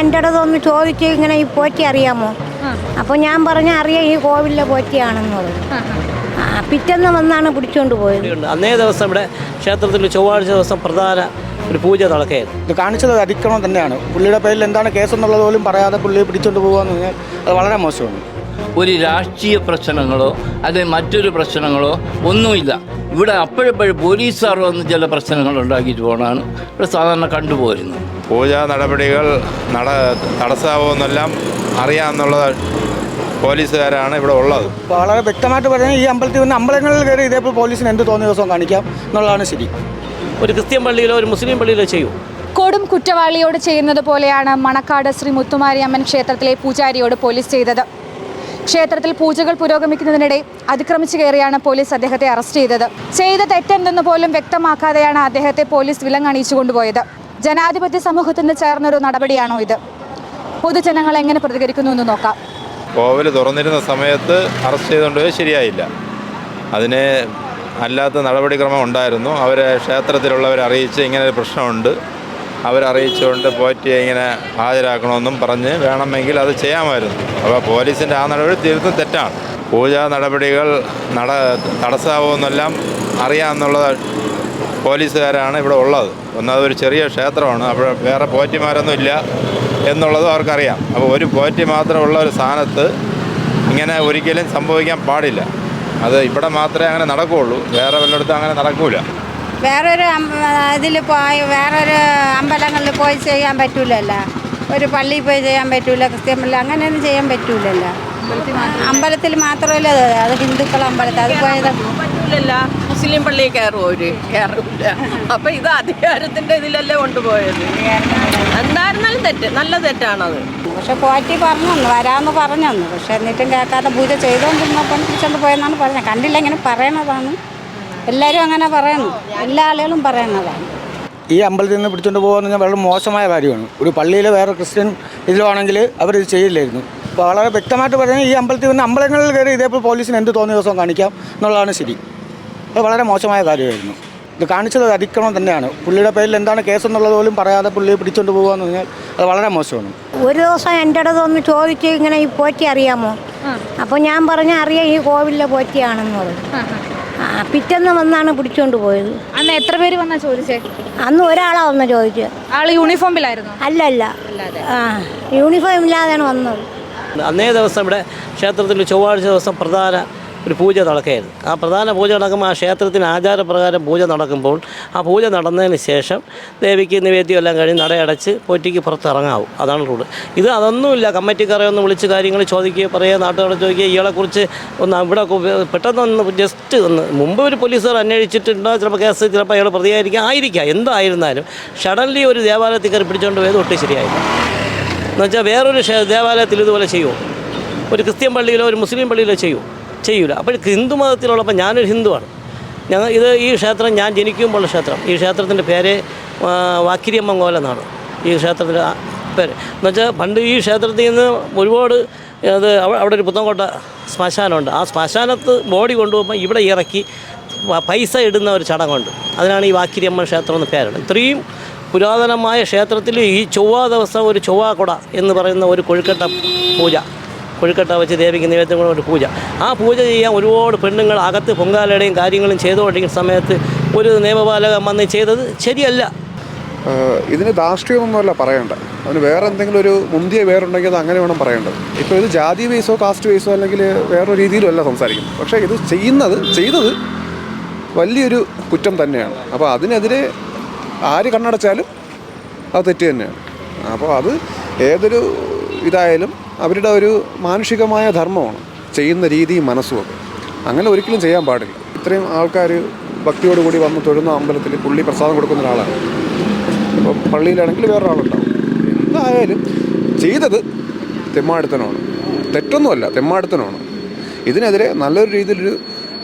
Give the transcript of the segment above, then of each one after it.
എന്റെ അടുത്തൊന്ന് ചോദിച്ച് ഇങ്ങനെ ഈ പോറ്റി അറിയാമോ? അപ്പോൾ ഞാൻ പറഞ്ഞ അറിയാം ഈ കോവിലിലെ പോറ്റിയാണെന്ന് പറഞ്ഞു. പിറ്റേന്ന് വന്നാണ് പിടിച്ചുകൊണ്ട് പോയത്. അന്നേ ദിവസം ഇവിടെ ക്ഷേത്രത്തിൽ ചൊവ്വാഴ്ച ദിവസം പ്രധാന ഒരു പൂജ നടക്കുകയായിരുന്നു. ഇത് കാണിച്ചത് അതിക്രമം തന്നെയാണ്. പുള്ളിയുടെ പേരിൽ എന്താണ് കേസെന്നുള്ളത് പോലും പറയാതെ പുള്ളിയെ പിടിച്ചോണ്ട് പോകുകയെന്ന് പറഞ്ഞാൽ അത് വളരെ മോശമാണ്. ഒരു രാഷ്ട്രീയ പ്രശ്നങ്ങളോ അല്ലെങ്കിൽ മറ്റൊരു പ്രശ്നങ്ങളോ ഒന്നുമില്ല. ഇവിടെ അപ്പോഴപ്പോഴും പോലീസുകാർ വന്ന് ചില പ്രശ്നങ്ങൾ ഉണ്ടാക്കിയിട്ട് പോകണമാണ് ഇവിടെ സാധാരണ കണ്ടുപോരുന്നത് പൂജാ നടപടികൾ നട തടസ്സമാവുമെന്നെല്ലാം അറിയാമെന്നുള്ളത് പോലീസുകാരാണ് ഇവിടെ ഉള്ളത്. വളരെ വ്യക്തമായിട്ട് പറഞ്ഞാൽ ഈ അമ്പലത്തിൽ വന്ന് അമ്പലങ്ങളിൽ കയറി ഇതേപോലെ പോലീസിന് എന്ത് തോന്നിയ ദിവസം കാണിക്കാം എന്നുള്ളതാണ് ശരി. ഒരു ക്രിസ്ത്യൻ പള്ളിയിലോ ഒരു മുസ്ലിം പള്ളിയിലോ ചെയ്യൂ. കൊടും കുറ്റവാളിയോട് ചെയ്യുന്നത് പോലെയാണ് മണക്കാട് ശ്രീ മുത്തുമാരിയമ്മൻ ക്ഷേത്രത്തിലെ പൂജാരിയോട് പോലീസ് ചെയ്തത്. ക്ഷേത്രത്തിൽ പൂജകൾ പുരോഗമിക്കുന്നതിനിടെ അതിക്രമിച്ചു കയറിയാണ് പോലീസ് അദ്ദേഹത്തെ അറസ്റ്റ് ചെയ്തത്. ചെയ്ത തെറ്റെന്തെന്ന് പോലും വ്യക്തമാക്കാതെയാണ് അദ്ദേഹത്തെ പോലീസ് വിലങ്ങണിയിച്ചു കൊണ്ടുപോയത്. ജനാധിപത്യ സമൂഹത്തിന് ചേർന്നൊരു നടപടിയാണോ ഇത്? പൊതുജനങ്ങൾ എങ്ങനെ പ്രതികരിക്കുന്നു എന്ന് നോക്കാം. കോവിൽ തുറന്നിരുന്ന സമയത്ത് അറസ്റ്റ് ചെയ്തുകൊണ്ട് പോയത് ശരിയായില്ല. അതിന് അല്ലാത്ത നടപടിക്രമം ഉണ്ടായിരുന്നു. അവരെ ക്ഷേത്രത്തിലുള്ളവരെ അറിയിച്ച് ഇങ്ങനെ ഒരു പ്രശ്നമുണ്ട്. അവരറിയിച്ചുകൊണ്ട് പോറ്റിയെ ഇങ്ങനെ ഹാജരാക്കണമെന്നും പറഞ്ഞ് വേണമെങ്കിൽ അത് ചെയ്യാമായിരുന്നു. അപ്പോൾ പോലീസിന്റെ ആ നടപടി തീർത്തും തെറ്റാണ്. പൂജാ നടപടികൾ നട തടസ്സമാവുമെന്നെല്ലാം അറിയാമെന്നുള്ളത് പോലീസുകാരാണ് ഇവിടെ ഉള്ളത്. ഒന്നാമത് ഒരു ചെറിയ ക്ഷേത്രമാണ്. അപ്പോൾ വേറെ പോറ്റിമാരൊന്നും ഇല്ല എന്നുള്ളതും അവർക്കറിയാം. അപ്പോൾ ഒരു പോറ്റി മാത്രമുള്ള ഒരു സ്ഥാനത്ത് ഇങ്ങനെ ഒരിക്കലും സംഭവിക്കാൻ പാടില്ല. അത് ഇവിടെ മാത്രമേ അങ്ങനെ നടക്കുകയുള്ളൂ. വേറെ വല്ലയിടത്തും അങ്ങനെ നടക്കൂല. വേറൊരു ഇതിൽ പോയി വേറൊരു അമ്പലങ്ങളിൽ പോയി ചെയ്യാൻ പറ്റൂലല്ലോ. ഒരു പള്ളിയിൽ പോയി ചെയ്യാൻ പറ്റൂല ക്രിസ്ത്യൻ പള്ളി അങ്ങനെയൊന്നും ചെയ്യാൻ പറ്റൂലല്ലോ. അമ്പലത്തിൽ മാത്രമല്ല അത്? ഹിന്ദുക്കൾ അമ്പലത്തിൽ അത് പോയത്. മുസ്ലിം പള്ളിയിൽ കയറുമോ അവർ കയറില്ല അപ്പൊ ഇത് അധികാരത്തിന്റെ ഇതിലല്ലേ കൊണ്ടുപോയത്. എന്തായിരുന്നാലും തെറ്റ് നല്ല തെറ്റാണത്. പക്ഷെ പോറ്റി പറഞ്ഞു വരാമെന്ന് പറഞ്ഞു പക്ഷെ എന്നിട്ടും കേൾക്കാതെ പൂജ ചെയ്തോണ്ടിരുന്നപ്പം പിടിച്ചോണ്ട് പോയെന്നാണ് പറഞ്ഞത്. കണ്ടില്ല ഇങ്ങനെ പറയണതാണ്. എല്ലാവരും അങ്ങനെ പറയണം എല്ലാ ആളുകളും പറയണതാണ് ഈ അമ്പലത്തിൽ നിന്ന് പിടിച്ചുകൊണ്ട് പറഞ്ഞാൽ വളരെ മോശമായ കാര്യമാണ്. ഒരു പള്ളിയിലെ വേറെ ക്രിസ്ത്യൻ ഇതിലാണെങ്കിൽ അവരിത് ചെയ്യില്ലായിരുന്നു. അപ്പോൾ വളരെ വ്യക്തമായിട്ട് പറയുന്നത് ഈ അമ്പലത്തിൽ നിന്ന് അമ്പലങ്ങളിൽ കയറി ഇതേപോലെ പോലീസിന് എന്ത് തോന്നിയ ദിവസം കാണിക്കാം എന്നുള്ളതാണ് ശരി. അത് വളരെ മോശമായ കാര്യമായിരുന്നു. ഇത് കാണിച്ചത് അതിക്രമം തന്നെയാണ്. പുള്ളിയുടെ പേരിൽ എന്താണ് കേസെന്നുള്ളത് പോലും പറയാതെ പുള്ളിയെ പിടിച്ചുകൊണ്ട് പോകുകയെന്ന് പറഞ്ഞാൽ അത് വളരെ മോശമാണ്. ഒരു ദിവസം എന്റെ അടുത്ത് ഒന്ന് ചോദിച്ച് ഇങ്ങനെ ഈ പോറ്റി അറിയാമോ? അപ്പോൾ ഞാൻ പറഞ്ഞ അറിയാം ഈ കോവിലിലെ പോറ്റിയാണെന്നുള്ളത് ആ. പിറ്റേന്ന് വന്നാണ് പിടിച്ചോണ്ട് പോയത്. അന്ന് എത്ര പേര് വന്നാ ചോദിച്ചേ? അന്ന് ഒരാളാ വന്ന് ചോദിച്ചത് ആൾ യൂണിഫോമിലായിരുന്നു? അല്ലല്ല ആ യൂണിഫോം ഇല്ലാതെയാണ് വന്നത്. അന്നേ ദിവസം ഇവിടെ ക്ഷേത്രത്തിൽ ചൊവ്വാഴ്ച ദിവസം പ്രധാന ഒരു പൂജ നടക്കുകയായിരുന്നു. ആ പ്രധാന പൂജ നടക്കുമ്പോൾ ആ ക്ഷേത്രത്തിന് ആചാരപ്രകാരം പൂജ നടക്കുമ്പോൾ ആ പൂജ നടന്നതിന് ശേഷം ദേവിക്ക് നിവേദ്യം എല്ലാം കഴിഞ്ഞ് നടയടച്ച് പോറ്റിക്ക് പുറത്തിറങ്ങാവും. അതാണ് റൂൾ ഇത് അതൊന്നുമില്ല. കമ്മിറ്റിക്കാരെ വിളിച്ച് കാര്യങ്ങൾ ചോദിക്കുകയോ പറയുക നാട്ടുകാരെ ചോദിക്കുക ഇയാളെക്കുറിച്ച് ഒന്ന് ഇവിടെ പെട്ടെന്നൊന്ന് ജസ്റ്റ് ഒന്ന് മുമ്പ് ഒരു പോലീസുകാർ അന്വേഷിച്ചിട്ടുണ്ടോ. ചിലപ്പോൾ കേസ് ചിലപ്പോൾ അയാൾ പ്രതിയായിരിക്കാം. ആയിരിക്കാം. എന്തായിരുന്നാലും ഷഡൻലി ഒരു ദേവാലയത്തിൽ കയറി പിടിച്ചുകൊണ്ട് പോയത് ഒട്ടും ശരിയായില്ല. എന്നുവെച്ചാൽ വേറൊരു ദേവാലയത്തിൽ ഇതുപോലെ ചെയ്യുമോ ഒരു ക്രിസ്ത്യൻ പള്ളിയിലോ ഒരു മുസ്ലിം പള്ളിയിലോ ചെയ്യൂ ചെയ്യൂല. അപ്പോൾ ഹിന്ദു മതത്തിലുള്ളപ്പോൾ ഞാനൊരു ഹിന്ദുവാണ്. ഞങ്ങൾ ഇത് ഈ ക്ഷേത്രം ഞാൻ ജനിക്കുമ്പോഴുള്ള ക്ഷേത്രം. ഈ ക്ഷേത്രത്തിന്റെ പേര് വാക്കിരിയമ്മങ്കോല എന്നാണ് ഈ ക്ഷേത്രത്തിന്റെ പേര്. എന്നുവെച്ചാൽ പണ്ട് ഈ ക്ഷേത്രത്തിൽ നിന്ന് ഒരുപാട് അത് അവ- അവിടെ ഒരു പുത്തൻകോട്ട ശ്മശാനമുണ്ട്. ആ ശ്മശാനത്ത് ബോഡി കൊണ്ടുപോകുമ്പോൾ ഇവിടെ ഇറക്കി പൈസ ഇടുന്ന ഒരു ചടങ്ങുണ്ട്. അതിനാണ് ഈ വാക്കിരിയമ്മൻ ക്ഷേത്രം എന്ന് പേരുണ്ട് ഇത്രയും പുരാതനമായ ക്ഷേത്രത്തിൽ ഈ ചൊവ്വാ ദിവസം ഒരു ചൊവ്വാ കുട എന്ന് പറയുന്ന ഒരു കൊഴുക്കട്ട പൂജ. കൊഴുക്കട്ട വെച്ച് ദേവിക്ക് നിവേദ്യം കൂടെ ഒരു പൂജ. ആ പൂജ ചെയ്യാൻ ഒരുപാട് പെണ്ണുങ്ങൾ അകത്ത് പൊങ്കാലയുടെയും കാര്യങ്ങളും ചെയ്തുകൊണ്ടിരിക്കുന്ന സമയത്ത് ഒരു നിയമപാലകൻ വന്ന് ചെയ്തത് ശരിയല്ല. ഇതിന് ധാർഷ്ട്യമൊന്നുമല്ല പറയേണ്ടത് അതിന് വേറെ എന്തെങ്കിലും ഒരു മുന്തിയ വേറുണ്ടെങ്കിൽ അത് അങ്ങനെ വേണം പറയേണ്ടത്. ഇപ്പോൾ ഇത് ജാതി വൈസോ കാസ്റ്റ് വൈസോ അല്ലെങ്കിൽ വേറൊരു രീതിയിലും അല്ല സംസാരിക്കുന്നത്. പക്ഷേ ഇത് ചെയ്യുന്നത് ചെയ്തത് വലിയൊരു കുറ്റം തന്നെയാണ്. അപ്പോൾ അതിനെതിരെ ആര് കണ്ണടച്ചാലും അത് തെറ്റ് തന്നെയാണ്. അപ്പോൾ അത് ഏതൊരു ഇതായാലും അവരുടെ ഒരു മാനുഷികമായ ധർമ്മമാണ്. ചെയ്യുന്ന രീതി മനസ്സുമൊക്കെ അങ്ങനെ ഒരിക്കലും ചെയ്യാൻ പാടില്ല. ഇത്രയും ആൾക്കാർ ഭക്തിയോടുകൂടി വന്ന് തൊഴുന്ന അമ്പലത്തിൽ പുള്ളി പ്രസാദം കൊടുക്കുന്ന ഒരാളാണ്. ഇപ്പോൾ പള്ളിയിലാണെങ്കിൽ വേറൊരാളുണ്ടാവും. എന്തായാലും ചെയ്തത് തെമ്മാടുത്തനാണ് തെറ്റൊന്നുമല്ല തെമ്മാടുത്തനാണ് ഇതിനെതിരെ നല്ലൊരു രീതിയിലൊരു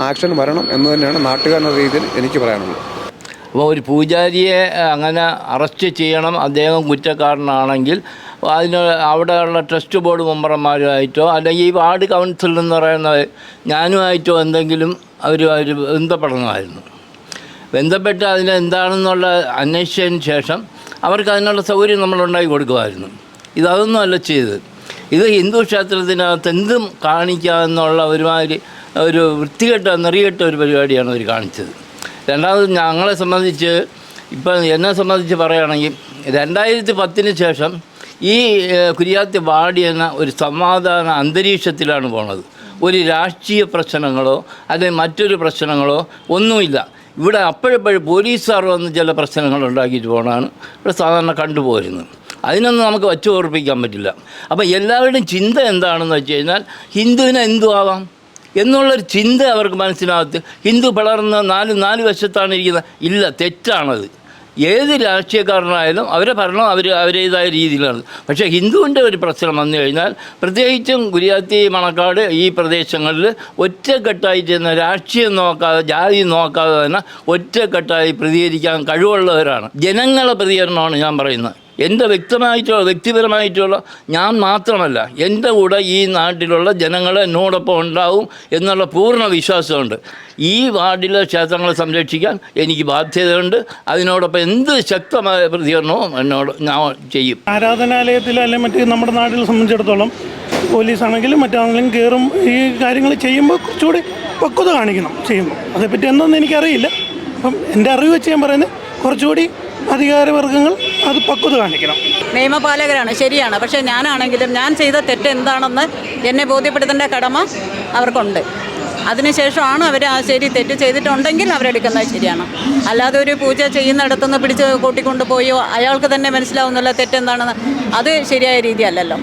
ആക്ഷൻ വരണം എന്ന് തന്നെയാണ് നാട്ടുകാരുടെ രീതിയിൽ എനിക്ക് പറയാനുള്ളത്. അപ്പോൾ ഒരു പൂജാരിയെ അങ്ങനെ അറസ്റ്റ് ചെയ്യണം. അദ്ദേഹം കുറ്റക്കാരനാണെങ്കിൽ അതിന് അവിടെയുള്ള ട്രസ്റ്റ് ബോർഡ് മെമ്പർമാരുമായിട്ടോ അല്ലെങ്കിൽ ഈ വാർഡ് കൗൺസിൽ എന്ന് പറയുന്ന ഞാനുമായിട്ടോ എന്തെങ്കിലും അവർ അവർ ബന്ധപ്പെടണമായിരുന്നു. ബന്ധപ്പെട്ട് അതിന് എന്താണെന്നുള്ള അന്വേഷിച്ചതിന് ശേഷം അവർക്ക് അതിനുള്ള സൗകര്യം നമ്മൾ ഉണ്ടാക്കി കൊടുക്കുമായിരുന്നു. ഇതൊന്നും അല്ല ചെയ്തത്. ഇത് ഹിന്ദു ക്ഷേത്രത്തിനകത്ത് എന്തും കാണിക്കാമെന്നുള്ള ഒരുമാതിരി ഒരു വൃത്തികെട്ട നെറികെട്ട ഒരു പരിപാടിയാണ് അവർ കാണിച്ചത്. രണ്ടാമത് ഞങ്ങളെ സംബന്ധിച്ച് ഇപ്പം എന്നെ സംബന്ധിച്ച് പറയുകയാണെങ്കിൽ രണ്ടായിരത്തി പത്തിന് ശേഷം ഈ കുര്യാത്തി വാടി എന്ന ഒരു സമാധാന അന്തരീക്ഷത്തിലാണ് പോണത്. ഒരു രാഷ്ട്രീയ പ്രശ്നങ്ങളോ അല്ലെങ്കിൽ മറ്റൊരു പ്രശ്നങ്ങളോ ഒന്നുമില്ല. ഇവിടെ അപ്പോഴപ്പോഴും പോലീസുകാർ വന്ന് ചില പ്രശ്നങ്ങൾ ഉണ്ടാക്കിയിട്ട് പോകണമാണ് ഇവിടെ സാധാരണ കണ്ടുപോരുന്നത് അതിനൊന്നും നമുക്ക് വച്ചു ഓർപ്പിക്കാൻ പറ്റില്ല. അപ്പോൾ എല്ലാവരുടെയും ചിന്ത എന്താണെന്ന് വെച്ച് കഴിഞ്ഞാൽ ഹിന്ദുവിനെ എന്തു ആവാം എന്നുള്ളൊരു ചിന്ത അവർക്ക് മനസ്സിനകത്ത് ഹിന്ദു പിളർന്ന നാല് നാല് വശത്താണ് ഇരിക്കുന്നത്. ഇല്ല തെറ്റാണത്. ഏത് രാഷ്ട്രീയക്കാരനായാലും അവരെ ഭരണം അവർ അവരേതായ രീതിയിലാണ്. പക്ഷേ ഹിന്ദുവിന്റെ ഒരു പ്രശ്നം വന്നു കഴിഞ്ഞാൽ പ്രത്യേകിച്ചും ഗുരിയാത്തി മണക്കാട് ഈ പ്രദേശങ്ങളിൽ ഒറ്റക്കെട്ടായി ചെന്ന രാഷ്ട്രീയം നോക്കാതെ ജാതി നോക്കാതെ തന്നെ ഒറ്റക്കെട്ടായി പ്രതികരിക്കാൻ കഴിവുള്ളവരാണ്. ജനങ്ങളെ പ്രതികരണമാണ് ഞാൻ പറയുന്നത്. എന്റെ വ്യക്തമായിട്ടുള്ള വ്യക്തിപരമായിട്ടുള്ള ഞാൻ മാത്രമല്ല എന്റെ കൂടെ ഈ നാട്ടിലുള്ള ജനങ്ങൾ എന്നോടൊപ്പം ഉണ്ടാവും എന്നുള്ള പൂർണ വിശ്വാസമുണ്ട്. ഈ വാർഡിലെ ക്ഷേത്രങ്ങളെ സംരക്ഷിക്കാൻ എനിക്ക് ബാധ്യതയുണ്ട്. അതിനോടൊപ്പം എന്ത് ശക്തമായ പ്രതികരണവും എന്നോട് ഞാൻ ചെയ്യും. ആരാധനാലയത്തിൽ അല്ലെങ്കിൽ മറ്റ് നമ്മുടെ നാട്ടിൽ സംബന്ധിച്ചിടത്തോളം പോലീസാണെങ്കിലും മറ്റാണെങ്കിലും കയറും ഈ കാര്യങ്ങൾ ചെയ്യുമ്പോൾ കുറച്ചുകൂടി പക്വത കാണിക്കണം ചെയ്യുമ്പോൾ അതേപ്പറ്റി എന്തെന്ന് എനിക്കറിയില്ല. അപ്പം എന്റെ അറിവ് വെച്ച് ഞാൻ പറയുന്നത് കുറച്ചുകൂടി അധികാരവർഗങ്ങൾ അത് പക്വത കാണിക്കണം. നിയമപാലകരാണ് ശരിയാണ്. പക്ഷേ ഞാനാണെങ്കിലും ഞാൻ ചെയ്ത തെറ്റ് എന്താണെന്ന് എന്നെ ബോധ്യപ്പെടുത്തേണ്ട കടമ അവർക്കുണ്ട്. അതിനുശേഷമാണ് അവർ ആ ശരി തെറ്റ് ചെയ്തിട്ടുണ്ടെങ്കിൽ അവരെടുക്കുന്നത് ശരിയാണ്. അല്ലാതെ ഒരു പൂജ ചെയ്യുന്നിടത്തുനിന്ന് പിടിച്ച് കൂട്ടിക്കൊണ്ടുപോയോ അയാൾക്ക് തന്നെ മനസ്സിലാവുന്നില്ല തെറ്റെന്താണെന്ന് അത് ശരിയായ രീതിയല്ലല്ലോ.